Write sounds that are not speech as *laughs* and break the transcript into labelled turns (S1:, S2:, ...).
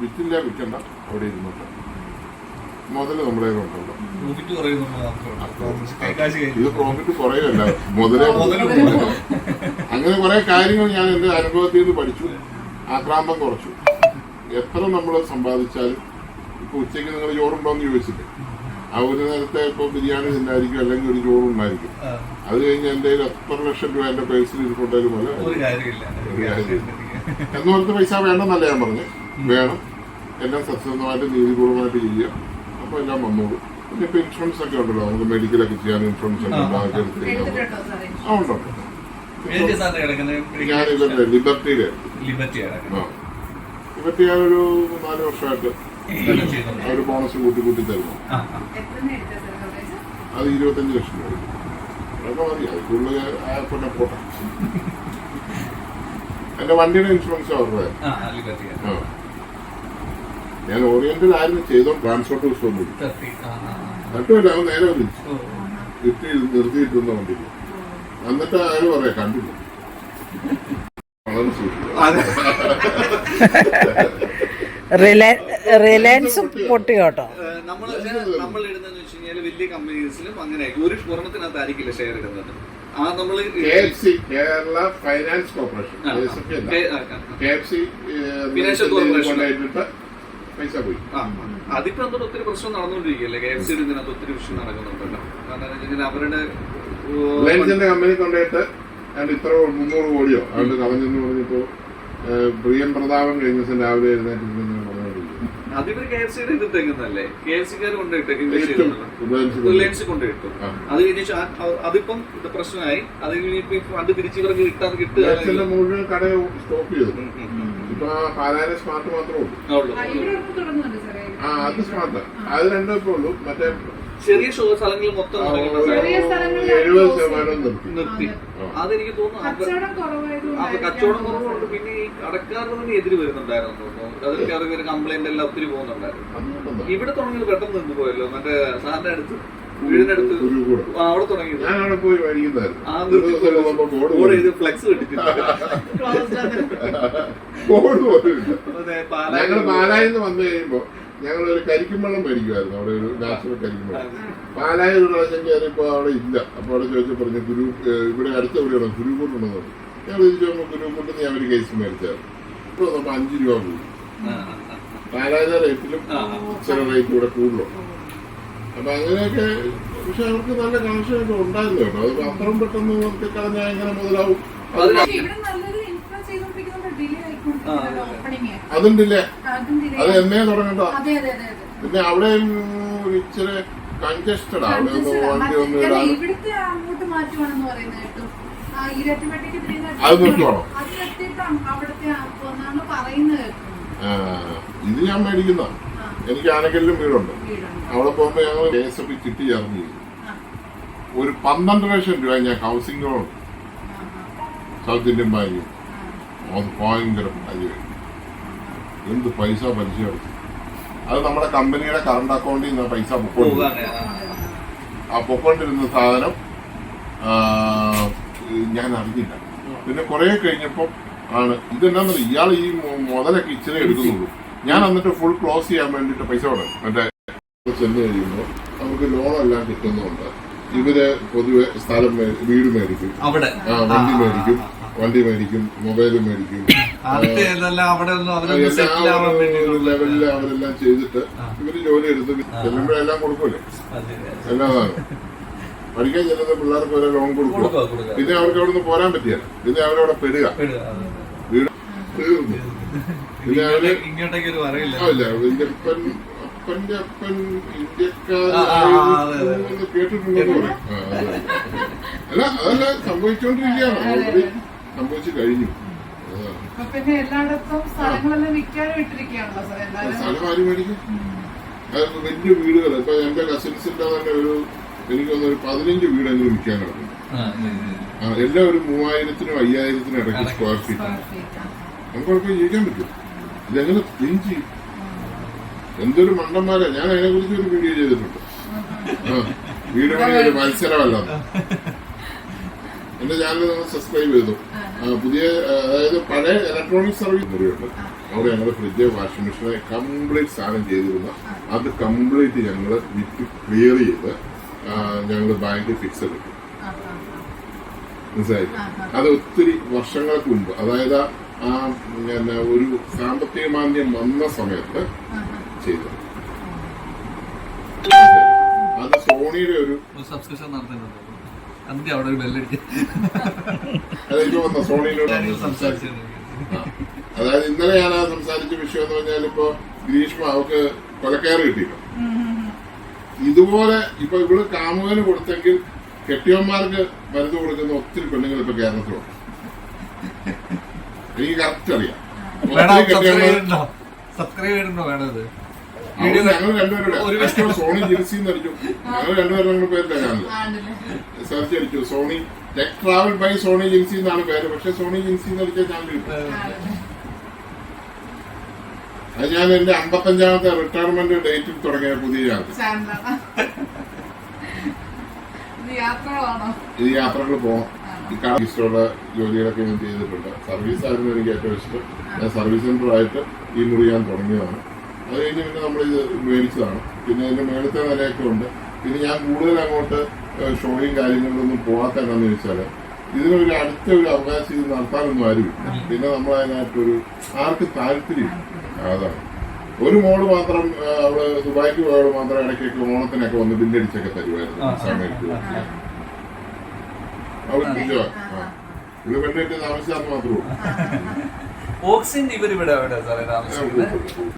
S1: വിറ്റില്ല വിൽക്കണ്ട. അവിടെ ഇരുന്നോട്ടെ. മുതൽ നമ്മുടെ കയ്യിലുണ്ടല്ലോ ഇത് പ്രോഫിറ്റ് കുറയല്ല. മുതലേ അങ്ങനെ കുറെ കാര്യങ്ങൾ ഞാൻ എന്റെ അനുഭവത്തിൽ നിന്ന് പഠിച്ചു. ആക്രാന്തം കുറച്ചു. എത്ര നമ്മൾ സമ്പാദിച്ചാലും ഇപ്പൊ ഉച്ചയ്ക്ക് നിങ്ങൾ ചോറുണ്ടോ എന്ന് ചോദിച്ചില്ലേ? ആ ഒരു നേരത്തെ ഇപ്പൊ ബിരിയാണി തിന്നായിരിക്കും അല്ലെങ്കിൽ ഒരു ചോറുണ്ടായിരിക്കും അത് കഴിഞ്ഞ് എന്റെ കയ്യിൽ എത്ര ലക്ഷം രൂപ എന്റെ പേഴ്സിൽ ഇരിക്കൊണ്ടായാലും പോലെ എന്നോർത്ത് പൈസ വേണ്ടെന്നല്ല ഞാൻ പറഞ്ഞു. വേണം. എല്ലാം സത്യസന്ധമായിട്ട് നീതിപൂർവമായിട്ട് ചെയ്യുക. അപ്പൊ എല്ലാം വന്നോളൂ. പിന്നെ ഇപ്പൊ ഇൻഷുറൻസ് ഒക്കെ ഉണ്ടല്ലോ. നമുക്ക് മെഡിക്കലൊക്കെ ചെയ്യാൻ ഇൻഷുറൻസ് ഒക്കെ ആ ഉണ്ട് ഇവരുടെ ലിബർട്ടിയിലെ
S2: ലിബർട്ടി
S1: ഞാനൊരു നാല് വർഷമായിട്ട് ഒരു ബോണസ് കൂട്ടി കൂട്ടി തരുന്നു.
S2: ആ, ആ.
S3: എത്ര എടുത്ത സാർ
S1: അത് ഇരുപത്തഞ്ച് ലക്ഷം രൂപ. അതൊക്കെ മതി. അത് കൂടുതൽ പിന്നെ പോട്ടെ. *laughs* എന്റെ വണ്ടിയുടെ ഇൻഷുറൻസ് അവരുടെ.
S2: ആ.
S1: ഞാൻ ഓറിയന്റലായിരുന്നു ചെയ്തോ ട്രാൻസ്പോർട്ട്
S2: ആ, ആ.
S1: നട്ടുമല്ല അവൻ നേരെ വിളിച്ചു
S2: ഓ,
S1: കിട്ടി നിർത്തിയിട്ടിരുന്ന വണ്ടിയിൽ എന്നിട്ട് അയാൾ പറയാ കണ്ടില്ല. വളരെ സൂക്ഷിക്കും.
S4: റിലയൻസും പൊട്ടി കേട്ടോ?
S2: ഏഹ്, നമ്മൾ ഇടുന്നതെന്ന് വെച്ച് കഴിഞ്ഞാൽ വലിയ കമ്പനീസിലും അങ്ങനെ ഒരു ഷെയർ ഇടുന്നത്. ആ
S1: നമ്മൾ കേരള ഫൈനാൻസ് കോർപ്പറേഷൻ പൈസ പോയി.
S2: ആ. അതിപ്പോ എന്തോ ഒത്തിരി പ്രശ്നം നടന്നുകൊണ്ടിരിക്കുകയല്ലേ കെ എഫ് സി ഇതിനകത്ത് ഒത്തിരി വിഷയം നടക്കുന്നുണ്ടല്ലോ. കാരണം അവരുടെ
S1: റിലയൻസിന്റെ കമ്പനി കൊണ്ടുപോയിട്ട് ഇത്ര മുന്നൂറ് കോടിയോ? അവരുടെ കളഞ്ഞെന്ന് പറഞ്ഞപ്പോ പ്രിയം പ്രതാപം കഴിഞ്ഞ ദിവസം രാവിലെ
S2: കെ എഫ് സിയുടെ ഇത് തെങ്ങുന്നല്ലേ കെ എഫ് സിക്കാർ കൊണ്ടുപോയിട്ട്
S1: റിലയൻസ്.
S2: അത് കഴിഞ്ഞ അതിപ്പം ഇത് പ്രശ്നമായി. അത് കഴിഞ്ഞിപ്പോ ഫണ്ട് തിരിച്ചു ഇവർക്ക് കിട്ടാതെ കിട്ടുക
S1: മുഴുവൻ കട സ്റ്റോപ്പ് ചെയ്തു. ഇപ്പൊ സാധാരണ സ്മാർട്ട് മാത്രമേ ഉള്ളൂ.
S2: ആ,
S1: അത് സ്മാർട്ട് അത് രണ്ടേ ഉള്ളൂ. മറ്റേ
S2: ചെറിയ ഷോ സ്ഥലങ്ങളിൽ മൊത്തം
S1: എഴുപത് ശതമാനം നിർത്തി.
S2: അതെനിക്ക് തോന്നുന്നു
S3: കച്ചവടം
S2: അപ്പൊ
S3: കുറവായതുകൊണ്ടായിരിക്കാം
S2: കച്ചവടം കുറവുണ്ട് പിന്നെ ഈ കടക്കാരുടെ തന്നെ എതിര് വരുന്നുണ്ടായിരുന്നു തോന്നുന്നു. അതിൽ അവർക്ക് കംപ്ലൈന്റ് എല്ലാം ഒത്തിരി പോകുന്നുണ്ടായിരുന്നു. ഇവിടെ തുടങ്ങിയത് പെട്ടെന്ന് നിന്ന് പോയല്ലോ. മറ്റേ സാറിന്റെ അടുത്ത്. അവിടെ തുടങ്ങി
S1: ഞാൻ അവിടെ പോയി
S2: ഫ്ലെക്സ്
S1: ഞങ്ങൾ
S2: പാലായിൽ
S1: വന്നു കഴിയുമ്പോ ഞങ്ങൾ ഒരു കരിക്കും വെള്ളം മേടിക്കുമായിരുന്നു അവിടെ ഒരു നാച്ചുറൽ കരിക്കും വെള്ളം. പാലായിൽ ഒരു പ്രാവശ്യം കയറിയപ്പോ അവിടെ ഇല്ല. അപ്പൊ അവിടെ ചോദിച്ചു പറഞ്ഞു ഗുരു ഇവിടെ അടുത്ത എവിടെയാണോ? ഗുരുക്കൂട്ടുണ്ടെന്ന് പറഞ്ഞു. ഞങ്ങൾ തിരിച്ചു പോകുമ്പോൾ ഗുരുക്കൂട്ടിൽ ഞാൻ ഒരു കേസ് മേടിച്ചായിരുന്നു. ഇപ്പൊ നമ്മൾ അഞ്ച് രൂപ കൂടി. പാലായ റേറ്റിലും. ചില റേറ്റ് ഇവിടെ കൂടുതലുണ്ട്. അപ്പൊ അങ്ങനെയൊക്കെ പക്ഷെ അവർക്ക് നല്ല കണക്ഷൻ ഒക്കെ ഉണ്ടായിരുന്നു കേട്ടോ. അത് അത്രയും പെട്ടെന്ന് നിർത്തി കളഞ്ഞാൽ എങ്ങനെ മുതലാവും.
S2: അതും
S3: ഡിലേ അതും
S1: എന്നേ തുടങ്ങണ്ട പിന്നെ അവിടെ ഇച്ചിരി കൺജസ്റ്റഡ് അവിടെ ഒന്ന് വണ്ടി ഒന്നും ഇടാൻ
S3: ഇവിടുത്തെ അങ്ങോട്ട് മാറ്റുവാണെന്ന് പറയുന്നത് കേട്ടു. ആ ഇരട്ടിമട്ടിക്ക്
S1: അത് നിർത്തുവാണോ? ഇത് ഞാൻ മേടിക്കുന്ന
S3: ആ,
S1: എനിക്ക് ആനക്കല്ലിലും വീടുണ്ട്. അവിടെ പോകുമ്പോ ഞങ്ങൾ കെ എസ് എഫ് ചിട്ടി ചേർന്ന് ചെയ്തു ഒരു പന്ത്രണ്ട് ലക്ഷം രൂപ ഞാൻ ഹൗസിംഗ് ലോൺ സൗത്ത് ഇന്ത്യൻ ബാങ്കിൽ
S3: ആ,
S1: അത് ഭയങ്കര എന്ത് പൈസ പലിശ അടച്ചു അത് നമ്മുടെ കമ്പനിയുടെ കറണ്ട് അക്കൗണ്ടിൽ നിന്ന് പൈസ പൊക്കോണ്ട്
S2: ആ,
S1: ആ പൊക്കോണ്ടിരുന്ന സാധനം ഞാൻ അറിഞ്ഞില്ല. പിന്നെ കുറെ കഴിഞ്ഞപ്പോൾ ആണ്. ഇതെന്നാന്ന് ഇയാൾ ഈ മുതലൊക്കെ ഇച്ചിരി എടുക്കുന്നുള്ളൂ. ഞാൻ എന്നിട്ട് ഫുൾ ക്ലോസ് ചെയ്യാൻ വേണ്ടിട്ട് പൈസ കൊടുക്കും മറ്റേ ചെന്ന് കഴിയുമ്പോൾ നമുക്ക് ലോൺ ലോണെല്ലാം കിട്ടുന്നുണ്ട്. ഇവർ പൊതുവെ സ്ഥലം വീട് മേടിക്കും.
S2: അവിടെ.
S1: വണ്ടി മേടിക്കും. വണ്ടി മേടിക്കും. മൊബൈൽ മേടിക്കും. എല്ലാ ലെവലിൽ അവരെല്ലാം ചെയ്തിട്ട് ഇവർ ജോലി എടുത്ത് ചെല്ലുമ്പോഴെല്ലാം കൊടുക്കൂലേ. എല്ലാതാണ്. പഠിക്കാൻ ചെല്ലുന്ന പിള്ളേർക്ക് വരെ ലോൺ കൊടുക്കുക.
S2: കൊടുക്കുക.
S1: പിന്നെ അവർക്ക് അവിടെ നിന്ന് പോരാൻ പറ്റിയ പിന്നെ അവരവിടെ പെടുക. വീട് തീർന്നു
S2: ഇങ്ങോട്ടേക്ക് ഇങ്ങോട്ടേക്ക് ഒരു പറയില്ല
S1: എന്റെ അപ്പൻ അപ്പന്റെ അപ്പൻ കേട്ടിട്ടുണ്ടെന്ന് പറയും. അല്ല അതല്ല സംഭവിച്ചുകൊണ്ടിരിക്കുകയാണ് ഓൾറെഡി സംഭവിച്ചു കഴിഞ്ഞു. അതാണ്.
S3: അപ്പൊ പിന്നെ എല്ലായിടത്തും സ്ഥലങ്ങളെല്ലാം വിൽക്കാനും ഇട്ടിരിക്കുകയാണല്ലോ സാർ എല്ലാവരും
S1: സ്ഥലം ആര് മേടിക്കും? അത് വലിയ വീടുകൾ ഇപ്പൊ എന്റെ കസിൻസിന്റെ തന്നെ ഒരു എനിക്ക് തോന്നുന്നു ഒരു പതിനഞ്ച് വീടെങ്കിലും വിൽക്കാൻ കിടക്കും എല്ലാം ഒരു മൂവായിരത്തിനും അയ്യായിരത്തിനും ഇടയ്ക്ക് സ്ക്വയർ ഫീറ്റ്
S3: സ്ക്വയർ ഫീറ്റ് ആ.
S1: നമുക്ക് അവിടെ ജീവിക്കാൻ പറ്റും. ഇതെങ്ങനെ ക്ലീൻ ചെയ്യും എന്തൊരു മണ്ടന്മാരാ. ഞാൻ അതിനെ കുറിച്ച് ഒരു വീഡിയോ ചെയ്തിട്ടുണ്ട്. വീട് പണി ഒരു മത്സരമല്ല. എന്റെ ചാനൽ നിങ്ങൾ സബ്സ്ക്രൈബ് ചെയ്തു. പുതിയ അതായത് പഴയ ഇലക്ട്രോണിക് സർവീസ് മുറിയുണ്ട്. അവിടെ ഞങ്ങൾ ഫ്രിഡ്ജ് വാഷിംഗ് മെഷീനെ കംപ്ലീറ്റ് സാധനം ചെയ്തിരുന്നു. അത് കംപ്ലീറ്റ് ഞങ്ങൾ വിറ്റ് ക്ലിയർ ചെയ്ത് ഞങ്ങൾ ബാങ്കിൽ ഫിക്സ് എടുക്കും
S3: ആ, ആ,
S1: മനസ്സിലായി? അത് ഒത്തിരി വർഷങ്ങൾക്ക് മുമ്പ്. അതായത് ആ പിന്നെ ഒരു സാമ്പത്തിക മാന്ദ്യം വന്ന സമയത്ത്
S3: ചെയ്തു.
S1: ചെയ്തത് അത്. സോണിയുടെ ഒരു
S2: സബ്സ്ക്രിപ്ഷൻ നടത്തുന്നുണ്ട് അന്ത്യ അവിടെ ഒരു ബെല്ലടിക്കും
S1: അത് എനിക്ക് വന്ന? സോണിയിലൂടെ അതായത് ഇന്നലെ ഞാൻ ആ സംസാരിച്ച വിഷയം എന്ന് പറഞ്ഞാൽ ഇപ്പൊ ഗ്രീഷ്മ അവക്ക് കൊലക്കയറ്
S3: ഉം.
S1: ഇതുപോലെ ഇപ്പൊ ഇവൾ കാമുകന് കൊടുത്തെങ്കിൽ കെട്ടിയന്മാർക്ക് മരുന്ന് കൊടുക്കുന്ന ഒത്തിരി പെണ്ണുങ്ങൾ ഇപ്പൊ കേരളത്തിലുണ്ട്. എനിക്ക് കറക്റ്റ് അറിയാം.
S2: സബ്സ്ക്രൈബ് ചെയ്തിട്ടുണ്ടോ വേണം ഇത്
S1: അവിടെ ഞങ്ങൾ രണ്ടുപേരും സോണി ജിൽസി എന്ന് അടിച്ചു ഞങ്ങൾ രണ്ടുപേരും ഞങ്ങൾ പേരില്ല ചാനൽ? സെർച്ച് അടിച്ചു Sony tech travel by Sony Jincy എന്നാണ് പേര്. പക്ഷെ സോണി ജിൻസി എന്ന് അടിച്ച ചാനൽ കിട്ടും? അത് ഞാൻ എന്റെ അമ്പത്തഞ്ചാമത്തെ റിട്ടയർമെന്റ് ഡേറ്റിൽ തുടങ്ങിയ പുതിയ ചാനൽ.
S3: ഇത്
S1: യാത്രകൾ പോകണം ഇഷ്ടമുള്ള ജോലികളൊക്കെ ഞാൻ ചെയ്തിട്ടുണ്ട്. സർവീസ് ആയിരുന്നു എനിക്ക് ഏറ്റവും ഇഷ്ടം. ഞാൻ സർവീസ് സെന്റർ ആയിട്ട് ഈ മുറി ഞാൻ തുടങ്ങിയതാണ്. അത് കഴിഞ്ഞ് പിന്നെ നമ്മളിത് മേടിച്ചതാണ്. പിന്നെ അതിന്റെ മേളത്തെ നിലയൊക്കെ ഉണ്ട്. പിന്നെ ഞാൻ കൂടുതൽ അങ്ങോട്ട് ഷോയും കാര്യങ്ങളിലൊന്നും പോകാത്ത എന്താണെന്ന് ചോദിച്ചാൽ ഇതിനൊരു അടുത്ത ഒരു അവകാശം ഇത് നടത്താനൊന്നും ആരുമില്ല. പിന്നെ നമ്മൾ ഒരു ആർക്ക് താല്പര്യം അതാണ്. ഒരു മോൾ മാത്രം അവൾ ദുബായിക്ക് പോയവൾ മാത്രം ഇടയ്ക്കൊക്കെ ഓണത്തിനൊക്കെ വന്ന് ബില്ലടിച്ചൊക്കെ തരുമായിരുന്നു സമയത്ത്. ബില്ലോ ഇത് പെണ്ണിട്ട് താമസിച്ചാന്ന് മാത്രമേ ഉള്ളൂ.
S2: ഓക്സിജൻ ഇവർ ഇവിടെ എവിടെ സാറേ താമസിക്കുന്നത്?